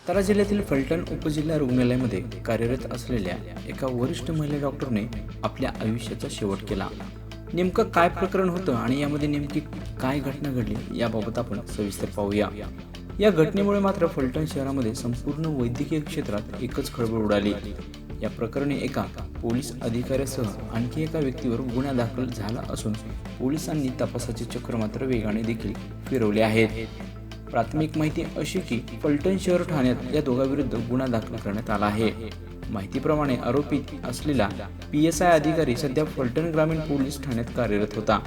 सातारा जिल्ह्यातील फलटण उपजिल्हा रुग्णालयामध्ये कार्यरत असलेल्या एका वरिष्ठ महिला डॉक्टरने आपल्या आयुष्याचा शेवट केला. नेमकं काय प्रकरण होतं आणि यामध्ये नेमकी काय घटना घडली याबाबत आपण सविस्तर पाहूया. या घटनेमुळे मात्र फलटण शहरामध्ये संपूर्ण वैद्यकीय क्षेत्रात एकच खळबळ उडाली. या प्रकरणी एका पोलीस अधिकाऱ्यासह आणखी एका व्यक्तीवर गुन्हा दाखल झाला असून पोलिसांनी तपासाचे चक्र मात्र वेगाने देखील फिरवले आहेत. प्राथमिक माहिती अशी की फलटण शहर ठाण्यात या दोघांविरुद्ध गुन्हा दाखल करण्यात आला आहे. माहितीप्रमाणे आरोपी असलेला पी एस आय अधिकारी सध्या फलटण ग्रामीण पोलीस ठाण्यात कार्यरत होता.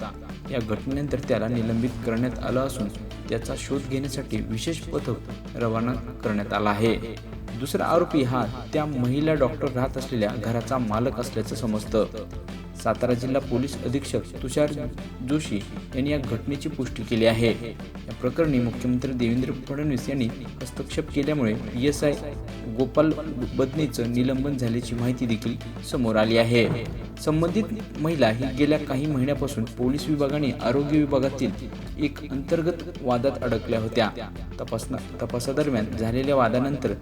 या घटनेनंतर त्याला निलंबित करण्यात आलं असून त्याचा शोध घेण्यासाठी विशेष पथक रवाना करण्यात आला आहे. दुसरा आरोपी हा त्या महिला डॉक्टर राहत असलेल्या घराचा मालक असल्याचं समजतं. सातारा जिल्हा पोलीस अधीक्षक तुषार जोशी यांनी या घटनेची पुष्टी केली आहे. या प्रकरणी मुख्यमंत्री देवेंद्र फडणवीस यांनी हस्तक्षेप केल्यामुळे पी एस आय गोपाल बदनेचं निलंबन झाल्याची माहिती देखील समोर आली आहे. संबंधित महिला ही गेल्या काही महिन्यापासून पोलीस विभागाने आरोग्य विभागातील एक अंतर्गत वादात अडकल्या होत्या. तपासना तपासादरम्यान झालेल्या वादानंतर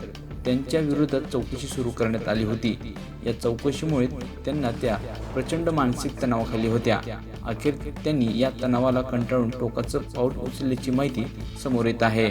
त्यांच्या विरोधात चौकशी सुरू करण्यात आली होती. या चौकशीमुळे त्यांना त्या प्रचंड मानसिक तणावाखाली होत्या. अखेर त्यांनी या तणावाला कंटाळून टोकाचं पाऊल उचलल्याची माहिती समोर येत आहे.